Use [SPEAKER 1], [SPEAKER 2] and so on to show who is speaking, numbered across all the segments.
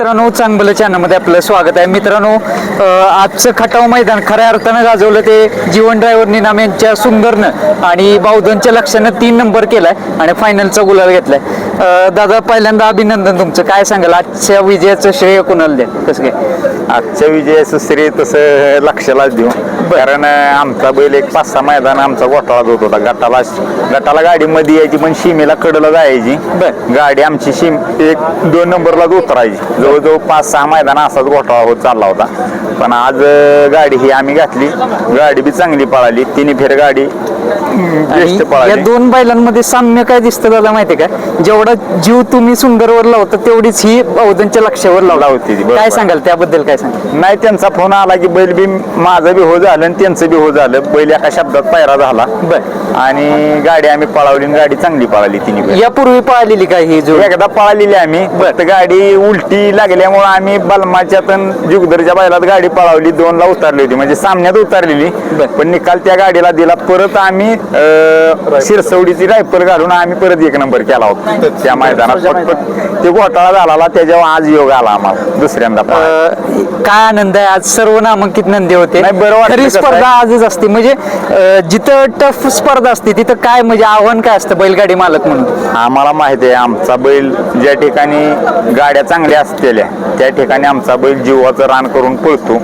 [SPEAKER 1] मित्रांनो चांगलं चॅनलमध्ये आपलं स्वागत आहे. मित्रांनो आजचं खटाव मैदान खऱ्या अर्थानं गाजवलं ते जीवन ड्रायव्हर निनाम यांच्या सुंदरनं आणि बावधनच्या लक्षानं तीन नंबर केलाय आणि फायनलचा गुलाल घेतलाय. दादा पहिल्यांदा अभिनंदन तुमचं. काय सांगाल? आजच्या विजयाचं श्रेय कोणाला द्या कसं काय?
[SPEAKER 2] आजच्या विजयाचं श्रेय तसं लक्षालाच देऊ. कारण आमचा बैल एक पाच सहा मैदान आमचा घोटाळाच होत होता. गटाला गटाला गाडी मध्ये यायची पण सीमेला कडला जायची.
[SPEAKER 1] बर.
[SPEAKER 2] गाडी आमची सीम एक दोन नंबरलाच उतरायची. जवळजवळ पाच सहा मैदान असाच घोटाळा होत चालला होता. पण आज गाडी ही आम्ही घातली. गाडी बी चांगली पळाली. तिन्ही फेर गाडी
[SPEAKER 1] या
[SPEAKER 2] पळाली.
[SPEAKER 1] दोन बैलांमध्ये साम्य काय दिसतं दादा माहितीये का? जेवढा जीव तुम्ही सुंदरवर लावता तेवढीच ही बावधनच्या लक्षावर लावला
[SPEAKER 2] लावते ती, बरोबर.
[SPEAKER 1] काय सांगाल? त्याबद्दल काय सांगाल?
[SPEAKER 2] नाही त्यांचा फोन आला की बैल बी माझं बी हो झालं. आणि त्यांचं बी हो झालं. बैल एका शब्दात पायरा झाला.
[SPEAKER 1] बर.
[SPEAKER 2] आणि गाडी आम्ही पळवली आणि गाडी चांगली पळाली तिन्ही बैल.
[SPEAKER 1] यापूर्वी पाहिलेली काय ही जोड?
[SPEAKER 2] एकदा पळालेली आम्ही. फक्त गाडी उलटी लागल्यामुळे आम्ही बलमाच्यात अन जुगदरच्या बैलात गाडी पळवली. दोन ला उतरली होती. म्हणजे सामन्यात उतरलेली.
[SPEAKER 1] बर.
[SPEAKER 2] पण निकाल त्या गाडीला दिला. परत आम्ही अं, शिरसवडीची रायफल घालून आम्ही परत एक नंबर केला होता. त्या मैदानात. फक्त ते घोटाळा झाला त्याच्यावर आज योग आला आम्हाला. दुसऱ्यांदा पळायला.
[SPEAKER 1] अ, काय आनंद आहे? आज सर्व नामांकित नंदी होते.
[SPEAKER 2] नाही, बरं कसं
[SPEAKER 1] स्पर्धा? आजच असते. म्हणजे अ, जिथं टफ स्पर्धा असते तिथं काय म्हणजे आव्हान काय असतं बैलगाडी मालक म्हणून?
[SPEAKER 2] आम्हाला माहिती आहे आमचा बैल ज्या ठिकाणी गाड्या चांगल्या असलेल्या त्या ठिकाणी आमचा बैल जीवाचं रान करून पळतो.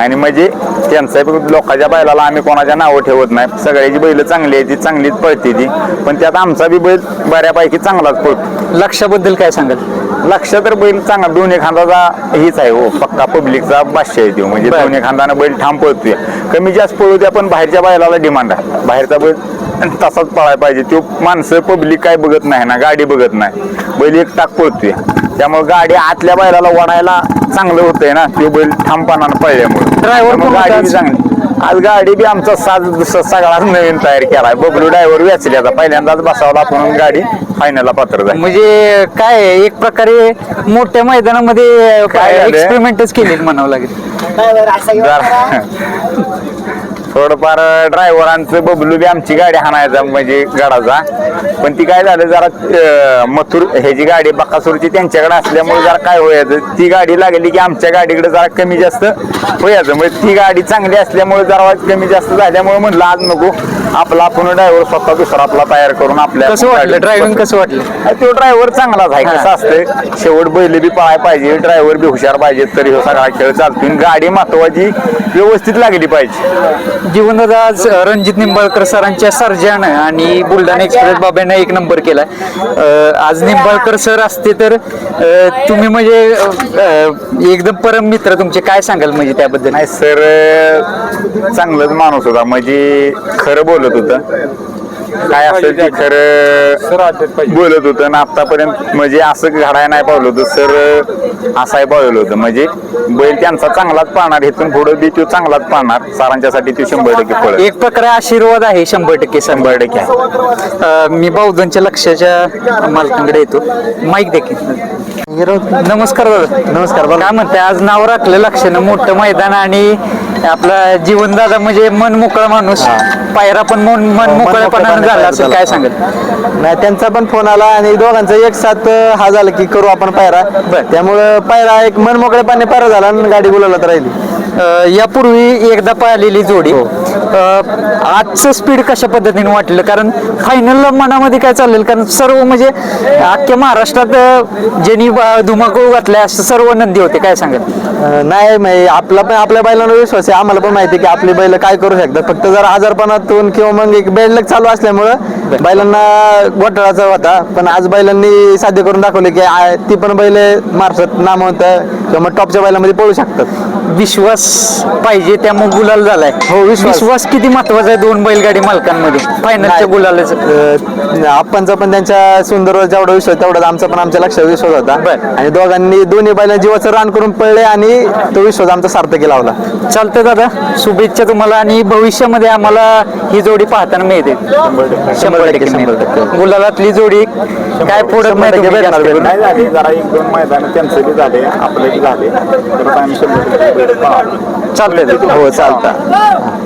[SPEAKER 2] आणि म्हणजे त्यांचा बी लोकांच्या बैलाला आम्ही कोणाच्या नावं ठेवत नाही. सगळ्याची बैल चांगली आहे ती चांगलीच पळते ती. पण त्यात आमचा बी बैल बऱ्यापैकी चांगलाच पळतो.
[SPEAKER 1] लक्षाबद्दल काय सांगाल?
[SPEAKER 2] लक्ष तर बैल चांगला दोन्ही खांदाचा हीच आहे हो पक्का पब्लिकचा बादशाह आहे तो. म्हणजे. दोन्ही खांदानं बैल ठाम पळतोय. कमी जास्त पळू द्या पण बाहेरच्या बैलाला डिमांड आहे. बाहेरचा बैल तसाच पळायला पाहिजे. तो माणसं पब्लिक काय बघत नाही ना गाडी बघत नाही. बैल एक टाक पळतोय. त्यामुळे गाडी आतल्या बैलाला वडायला चांगलं होतंय ना तो बैल ठामपणानं पळल्यामुळे.
[SPEAKER 1] होता
[SPEAKER 2] गाडी चांगली. आज गाडी बी आमचा साज दुसरा सगळाच नवीन तयार केलाय. बबलू ड्रायव्हर वेचली आता. पहिल्यांदाच बसावला आपण गाडी. फायनलला पात्र झाली.
[SPEAKER 1] म्हणजे काय आहे, एक प्रकारे मोठ्या मैदानामध्ये
[SPEAKER 2] काय झालंय?
[SPEAKER 1] एक्सपेरिमेंटच केले म्हणावं लागेल.
[SPEAKER 2] जरा. थोडंफार ड्रायव्हरांचं बबलू बी आमची गाडी हाणायचा म्हणजे गडाचा. पण ती काय झालं जरा अं, मथुर ह्याची गाडी बकासूरची त्यांच्याकडे असल्यामुळे जरा काय व्हायचं ती गाडी लागली की आमच्या गाडीकडे जरा कमी जास्त व्हायचं म्हणजे ती गाडी चांगली असल्यामुळे जरा कमी जास्त झाल्यामुळे म्हणलं आज नको. आपला आपण ड्रायव्हर स्वतः दुसरा आपला तयार करून आपल्या
[SPEAKER 1] कसं वाटलं? ड्रायव्हिंग कसं वाटलं?
[SPEAKER 2] तो ड्रायव्हर चांगलाच आहे कसं असतंय शेवट बैल बी पळाय पाहिजे ड्रायव्हर बी हुशार पाहिजे तरी हो सगळा खेळ चालतो. गाडी महत्वाची व्यवस्थित लागली पाहिजे.
[SPEAKER 1] जीवनदादा आज रणजित निंबाळकर सरांच्या सर्जन आणि बुलढाणा एक्सप्रेस बाबांना एक नंबर केलाय. अं, आज निंबाळकर सर असते तर तुम्ही म्हणजे एकदम परम मित्र तुमचे काय सांगाल म्हणजे त्याबद्दल?
[SPEAKER 2] नाही सर चांगलंच माणूस होता. म्हणजे खरं बोलत होतं. काय असेल ते खरं बोलत होतं आणि आतापर्यंत म्हणजे असं घडाय नाही पावलं होतं. सर असाही पावलं होतं. म्हणजे बैल त्यांचा चांगलाच पाहणार इथून पुढं बी तो चांगलाच पाहणार. सरांच्यासाठी तो शंभर टक्के पळत
[SPEAKER 1] एक प्रकारे आशीर्वाद आहे शंभर टक्के
[SPEAKER 2] शंभर टक्के आहे.
[SPEAKER 1] अं, मी बौद्धांच्या लक्षाच्या मालकांकडे येतो. माईक देखील नमस्कार दादा. नमस्कार काय म्हणते आज नाव राखलं लक्षानं मोठं मैदान आणि आपला जीवनदादा म्हणजे मन मोकळा माणूस. पायरा पण मन मन मोकळ्यापणानं झाला असेल काय सांगत
[SPEAKER 3] नाही त्यांचा पण फोन आला आणि दोघांचा एक साथ हा झाला की करू आपण पायरा. त्यामुळं पायरा एक मन मोकळेपणे पायरा झाला आणि गाडी बोलावत राहिली.
[SPEAKER 1] अं, यापूर्वी एकदा पाहिलेली जोडी. अं, आजचं स्पीड कशा पद्धतीने वाटलं? कारण फायनल मनामध्ये काय चालेल कारण सर्व म्हणजे अख्ख्या महाराष्ट्रात ज्यांनी धुमाकूळ घातलाय असं सर्व नंदी होते. काय सांगत
[SPEAKER 3] नाही आपला पण आपल्या बैलांवर विश्वास आहे. आम्हाला पण माहिती आहे की आपली बैल काय करू शकतात. फक्त जर आजारपणातून किंवा मग एक बेडलक चालू असल्यामुळं बैलांना घोटाळाचा होता पण आज बैलांनी साध्य करून दाखवले की आ- ती पण बैल महाराष्ट्रात नामवंत किंवा मग टॉपच्या बैलांमध्ये पळू शकतात.
[SPEAKER 1] विश्वास पाहिजे त्यामुळे गुलाल झालाय.
[SPEAKER 3] हो, विश्वास.
[SPEAKER 1] किती महत्त्वाचा आहे दोन बैलगाडी मालकांमध्ये? फायनलच्या गुलालाच.
[SPEAKER 3] आपणचा पण त्यांच्या सुंदरवर जेवढा विश्वास तेवढाच आमचा पण आमच्या लक्षात विश्वास होता. आणि दोघांनी दोन्ही बैलांना जीवाचं रान करून पळले आणि तो विश्वास आमचा सार्थक लावला
[SPEAKER 1] चालतं दादा शुभेच्छा तुम्हाला आणि भविष्यामध्ये आम्हाला ही जोडी पाहताना मिळते. शंभर टक्के. गुलालातली जोडी काय पुढे.
[SPEAKER 2] नाही झाली जरा एक दोन मैदान त्यांचं बी झाले आपलं बी झाले. तर आम्ही शंभर टक्के पळणार.
[SPEAKER 1] चालतंय.
[SPEAKER 3] हो चालतं